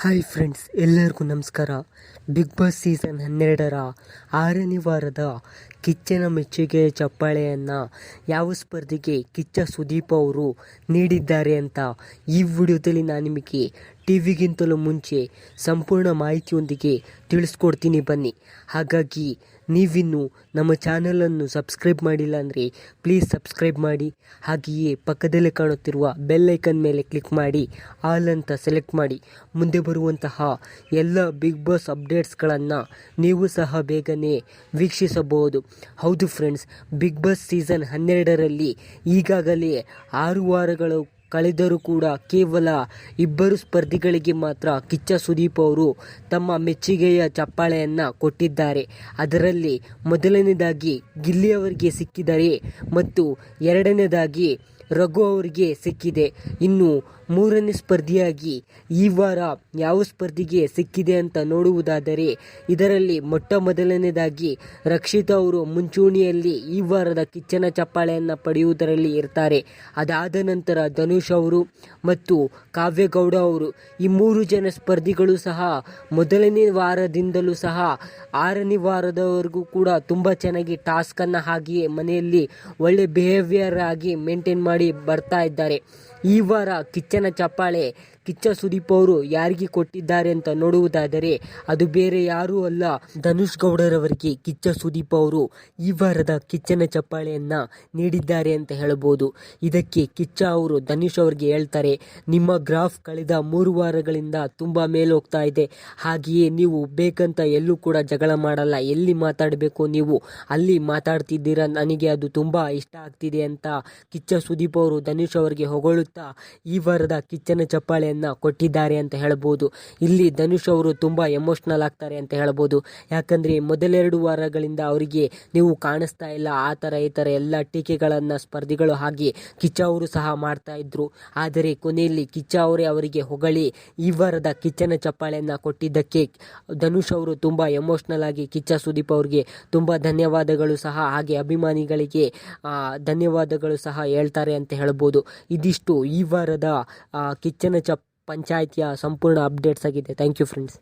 Hi friends ಎಲ್ಲರಿಗೂ ನಮಸ್ಕಾರ. Big boss season ಹನ್ನೆರಡರ ಆರನೇ ವಾರದ ಕಿಚ್ಚನ ಮೆಚ್ಚುಗೆಯ ಚಪ್ಪಾಳೆಯನ್ನು ಯಾವ ಸ್ಪರ್ಧೆಗೆ ಕಿಚ್ಚ ಸುದೀಪ್ ಅವರು ನೀಡಿದ್ದಾರೆ ಅಂತ ಈ ವಿಡಿಯೋದಲ್ಲಿ ನಾನು ನಿಮಗೆ ಟಿ ವಿಗಿಂತಲೂ ಮುಂಚೆ ಸಂಪೂರ್ಣ ಮಾಹಿತಿಯೊಂದಿಗೆ ತಿಳಿಸ್ಕೊಡ್ತೀನಿ. ಬನ್ನಿ. ಹಾಗಾಗಿ ನೀವಿನ್ನು ನಮ್ಮ ಚಾನಲನ್ನು ಸಬ್ಸ್ಕ್ರೈಬ್ ಮಾಡಿಲ್ಲ ಅಂದರೆ ಪ್ಲೀಸ್ ಸಬ್ಸ್ಕ್ರೈಬ್ ಮಾಡಿ. ಹಾಗೆಯೇ ಪಕ್ಕದಲ್ಲೇ ಕಾಣುತ್ತಿರುವ ಬೆಲ್ ಐಕನ್ ಮೇಲೆ ಕ್ಲಿಕ್ ಮಾಡಿ. ಆಲ್ ಅಂತ ಸೆಲೆಕ್ಟ್ ಮಾಡಿ. ಮುಂದೆ ಬರುವಂತಹ ಎಲ್ಲ ಬಿಗ್ ಬಾಸ್ ಅಪ್ಡೇಟ್ಸ್ಗಳನ್ನು ನೀವು ಸಹ ಬೇಗನೆ ವೀಕ್ಷಿಸಬಹುದು. ಹೌದು ಫ್ರೆಂಡ್ಸ್ ಬಿಗ್ ಬಾಸ್ ಸೀಸನ್ ಹನ್ನೆರಡರಲ್ಲಿ ಈಗಾಗಲೇ ಆರು ವಾರಗಳು ಕಳೆದರೂ ಕೂಡ ಕೇವಲ ಇಬ್ಬರು ಸ್ಪರ್ಧಿಗಳಿಗೆ ಮಾತ್ರ ಕಿಚ್ಚ ಸುದೀಪ್ ಅವರು ತಮ್ಮ ಮೆಚ್ಚುಗೆಯ ಚಪ್ಪಾಳೆಯನ್ನು ಕೊಟ್ಟಿದ್ದಾರೆ. ಅದರಲ್ಲಿ ಮೊದಲನೇದಾಗಿ ಗಿಲ್ಲಿ ಅವರಿಗೆ ಸಿಕ್ಕಿದರೆ ಮತ್ತು ಎರಡನೇದಾಗಿ ರಘು ಅವರಿಗೆ ಸಿಕ್ಕಿದೆ. ಇನ್ನು ಮೂರನೇ ಸ್ಪರ್ಧಿಯಾಗಿ ಈ ವಾರ ಯಾವ ಸ್ಪರ್ಧಿಗೆ ಸಿಕ್ಕಿದೆ ಅಂತ ನೋಡುವುದಾದರೆ ಇದರಲ್ಲಿ ಮೊಟ್ಟ ಮೊದಲನೇದಾಗಿ ರಕ್ಷಿತಾ ಅವರು ಮುಂಚೂಣಿಯಲ್ಲಿ ಈ ವಾರದ ಕಿಚ್ಚನ ಚಪ್ಪಾಳೆಯನ್ನು ಪಡೆಯುವುದರಲ್ಲಿ ಇರ್ತಾರೆ. ಅದಾದ ನಂತರ ಧನುಷ್ ಅವರು ಮತ್ತು ಕಾವ್ಯಗೌಡ ಅವರು ಈ ಮೂರು ಜನ ಸ್ಪರ್ಧಿಗಳು ಸಹ ಮೊದಲನೇ ವಾರದಿಂದಲೂ ಸಹ ಆರನೇ ವಾರದವರೆಗೂ ಕೂಡ ತುಂಬ ಚೆನ್ನಾಗಿ ಟಾಸ್ಕನ್ನು ಹಾಗೆಯೇ ಮನೆಯಲ್ಲಿ ಒಳ್ಳೆ ಬಿಹೇವಿಯರ್ ಆಗಿ ಮೇಂಟೈನ್ ಮಾಡಿ ಬರ್ತಾ ಇದ್ದಾರೆ. ಈ ವಾರ ಕಿಚ್ಚನ என சப்பாளே. ಕಿಚ್ಚ ಸುದೀಪ್ ಅವರು ಯಾರಿಗೆ ಕೊಟ್ಟಿದ್ದಾರೆ ಅಂತ ನೋಡುವುದಾದರೆ ಅದು ಬೇರೆ ಯಾರೂ ಅಲ್ಲ ಧನುಷ್ ಗೌಡರವರಿಗೆ ಕಿಚ್ಚ ಸುದೀಪ್ ಅವರು ಈ ವಾರದ ಕಿಚ್ಚನ ಚಪ್ಪಾಳೆಯನ್ನ ನೀಡಿದ್ದಾರೆ ಅಂತ ಹೇಳಬಹುದು ಇದಕ್ಕೆ ಕಿಚ್ಚ ಅವರು ಧನುಷ್ ಅವರಿಗೆ ಹೇಳ್ತಾರೆ, ನಿಮ್ಮ ಗ್ರಾಫ್ ಕಳೆದ ಮೂರು ವಾರಗಳಿಂದ ತುಂಬಾ ಮೇಲೋಗ್ತಾ ಇದೆ. ಹಾಗೆಯೇ ನೀವು ಬೇಕಂತ ಎಲ್ಲೂ ಕೂಡ ಜಗಳ ಮಾಡಲ್ಲ. ಎಲ್ಲಿ ಮಾತಾಡಬೇಕು ನೀವು? ಅಲ್ಲಿ ಮಾತಾಡ್ತಿದ್ದೀರಾ? ನನಗೆ ಅದು ತುಂಬಾ ಇಷ್ಟ ಆಗ್ತಿದೆ ಅಂತ ಕಿಚ್ಚ ಸುದೀಪ್ ಅವರು ಧನುಷ್ ಅವರಿಗೆ ಹೊಗಳುತ್ತಾ ಈ ವಾರದ ಕಿಚ್ಚನ ಚಪ್ಪಾಳೆಯನ್ನ ಕೊಟ್ಟಿದ್ದಾರೆ ಅಂತ ಹೇಳ್ಬೋದು. ಇಲ್ಲಿ ಧನುಷ್ ಅವರು ತುಂಬಾ ಎಮೋಷ್ನಲ್ ಆಗ್ತಾರೆ ಅಂತ ಹೇಳ್ಬೋದು. ಯಾಕಂದ್ರೆ ಮೊದಲೆರಡು ವಾರಗಳಿಂದ ಅವರಿಗೆ ನೀವು ಕಾಣಿಸ್ತಾ ಇಲ್ಲ, ಆ ಥರ ಈ ಥರ ಎಲ್ಲ ಟೀಕೆಗಳನ್ನು ಸ್ಪರ್ಧಿಗಳು ಹಾಗೆ ಕಿಚ್ಚ ಅವರು ಸಹ ಮಾಡ್ತಾ ಇದ್ರು. ಆದರೆ ಕೊನೆಯಲ್ಲಿ ಕಿಚ್ಚ ಅವರೇ ಅವರಿಗೆ ಹೊಗಳಿ ಈ ವಾರದ ಕಿಚ್ಚನ ಚಪ್ಪಾಳೆಯನ್ನ ಕೊಟ್ಟಿದ್ದಕ್ಕೆ ಧನುಷ್ ಅವರು ತುಂಬಾ ಎಮೋಷ್ನಲ್ ಆಗಿ ಕಿಚ್ಚ ಸುದೀಪ್ ಅವರಿಗೆ ತುಂಬಾ ಧನ್ಯವಾದಗಳು ಸಹ, ಹಾಗೆ ಅಭಿಮಾನಿಗಳಿಗೆ ಧನ್ಯವಾದಗಳು ಸಹ ಹೇಳ್ತಾರೆ ಅಂತ ಹೇಳ್ಬೋದು. ಇದಿಷ್ಟು ಈ ವಾರದ ಕಿಚ್ಚನ ಚಪ್ ಪಂಚಾಯಿತಿಯ ಸಂಪೂರ್ಣ ಅಪ್ಡೇಟ್ಸ್ ಆಗಿದೆ. Thank you friends